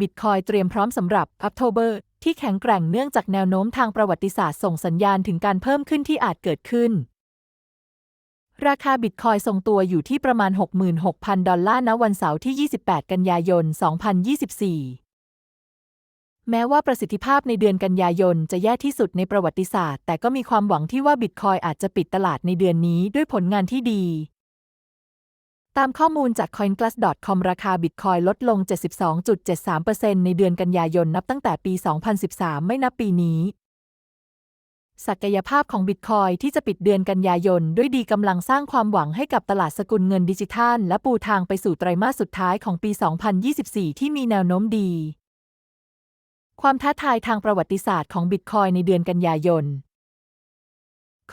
บิตคอยเตรียมพร้อมสำหรับ October ที่แข็งแกร่งเนื่องจากแนวโน้มทางประวัติศาสตร์ส่งสัญญาณถึงการเพิ่มขึ้นที่อาจเกิดขึ้น ราคาบิตคอยทรงตัวอยู่ที่ประมาณ 66,000 ดอลลาร์ณวันเสาร์ที่ 28 กันยายน 2024 แม้ว่าประสิทธิภาพในเดือนกันยายนจะแย่ที่สุดในประวัติศาสตร์ แต่ก็มีความหวังที่ว่าบิตคอยอาจจะปิดตลาดในเดือนนี้ด้วยผลงานที่ดี ตามข้อมูลจาก CoinGlass.com ราคาบิตคอยลดลง 72.73%ในเดือนกันยายนนับตั้งแต่ปี 2013 ไม่นับปีนี้ ศักยภาพของบิตคอยที่จะปิดเดือนกันยายนด้วยดีกำลังสร้างความหวังให้กับตลาดสกุลเงินดิจิทัล และปูทางไปสู่ไตรมาสสุดท้ายของปี 2024 ที่มีแนวโน้มดี ความท้าทายทางประวัติศาสตร์ของบิตคอยในเดือนกันยายน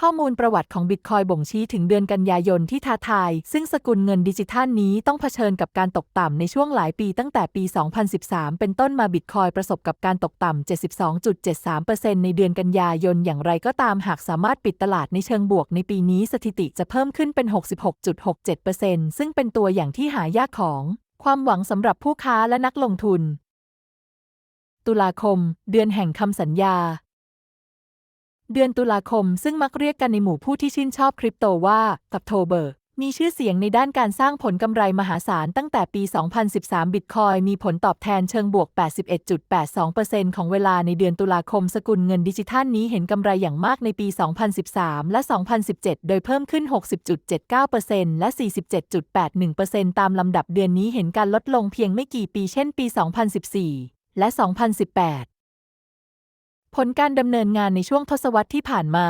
ข้อมูลประวัติของบิตคอยบ่งชี้ถึงเดือนกันยายนที่ท้าทาย ซึ่งสกุลเงินดิจิทัลนี้ต้องเผชิญกับการตกต่ำในช่วงหลายปีตั้งแต่ปี 2013 เป็นต้นมาบิตคอยประสบกับการตกต่ำ 72.73%ในเดือนกันยายน อย่างไรก็ตามหากสามารถปิดตลาดในเชิงบวกในปีนี้สถิติจะเพิ่มขึ้นเป็น 66.67%ซึ่งเป็นตัวอย่างที่หายากของ ความหวังสำหรับผู้ค้าและนักลงทุน ตุลาคม เดือนแห่งคำสัญญา เดือนตุลาคมซึ่งมักเรียกกันในหมู่ผู้ที่ชื่นชอบคริปโตว่ากับโทเบอร์ มีชื่อเสียงในด้านการสร้างผลกำไรมหาศาลตั้งแต่ปี 2013 บิตคอยมีผลตอบแทนเชิงบวก 81.82%ของเวลาในเดือนตุลาคมสกุลเงินดิจิทัลนี้เห็นกำไรอย่างมากในปี 2013 และ 2017 โดยเพิ่มขึ้น 60.79%และ 47.81%ตามลำดับเดือนนี้เห็นการลดลงเพียงไม่กี่ปีเช่นปี 2014 และ 2018 ผลการดำเนินงานในช่วงทศวรรษที่ผ่านมา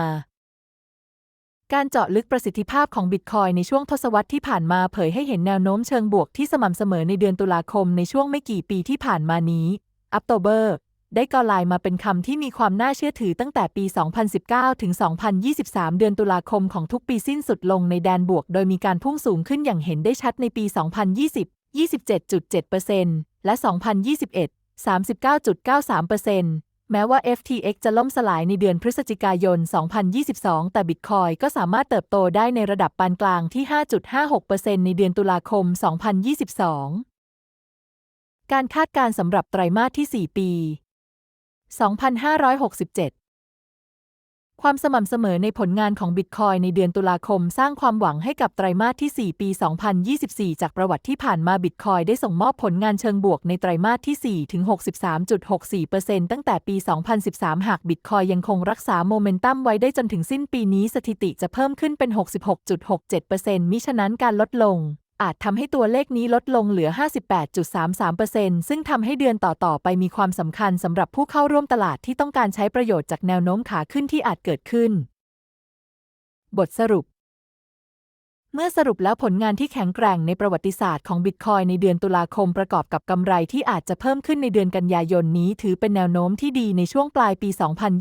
การเจาะลึกประสิทธิภาพของบิตคอยในช่วงทศวรรษที่ผ่านมาเผยให้เห็นแนวโน้มเชิงบวกที่สม่ำเสมอในเดือนตุลาคมในช่วงไม่กี่ปีที่ผ่านมานี้ October ได้กลายมาเป็นคำที่มีความน่าเชื่อถือตั้งแต่ปี 2019 ถึง 2023 เดือนตุลาคมของทุกปีสิ้นสุดลงในแดนบวก โดยมีการพุ่งสูงขึ้นอย่างเห็นได้ชัดในปี 2020 27.7%และ 2021 39.93% แม้ว่า FTX จะล่มสลายในเดือนพฤศจิกายน 2022 แต่บิตคอยก็สามารถเติบโตได้ในระดับปานกลางที่ 5.56%ในเดือนตุลาคม 2022 การคาดการณ์สำหรับไตรมาสที่ 4 ปี 2567 ความสม่ำเสมอในผลงานของบิตคอยในเดือนตุลาคม สร้างความหวังให้กับไตรมาสที่ 4 ปี 2024 จากประวัติที่ผ่านมาบิตคอยได้ส่งมอบผลงานเชิงบวกในไตรมาสที่ 4 ถึง 63.64%ตั้งแต่ปี 2013 หากบิตคอยยังคงรักษาโมเมนตัมไว้ได้จนถึงสิ้นปีนี้สถิติจะเพิ่มขึ้นเป็น 66.67%มิฉะนั้นการลดลง อาจทำให้ตัวเลขนี้ลดลงเหลือ 58.33%ซึ่งทำให้เดือนต่อๆไปมีความสำคัญสำหรับผู้เข้าร่วมตลาดที่ต้องการใช้ประโยชน์จากแนวโน้มขาขึ้นที่อาจเกิดขึ้น บทสรุป เมื่อสรุปแล้วผลงานที่แข็งแกร่งในประวัติศาสตร์ของบิตคอยในเดือนตุลาคมประกอบกับกำไรที่อาจจะเพิ่มขึ้นในเดือนกันยายนนี้ ถือเป็นแนวโน้มที่ดีในช่วงปลายปี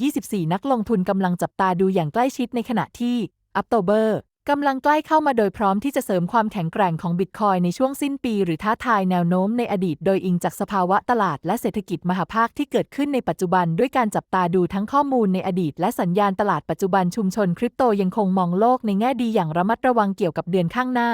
2024 นักลงทุนกำลังจับตาดูอย่างใกล้ชิดในขณะที่ October กำลังใกล้เข้ามาโดยพร้อมที่จะเสริมความแข็งแกร่งของบิตคอยในช่วงสิ้นปี หรือท้าทายแนวโน้มในอดีต โดยอิงจากสภาวะตลาดและเศรษฐกิจมหาภาคที่เกิดขึ้นในปัจจุบัน ด้วยการจับตาดูทั้งข้อมูลในอดีต และสัญญาณตลาดปัจจุบันชุมชนคริปโตยังคงมองโลกในแง่ดีอย่างระมัดระวังเกี่ยวกับเดือนข้างหน้า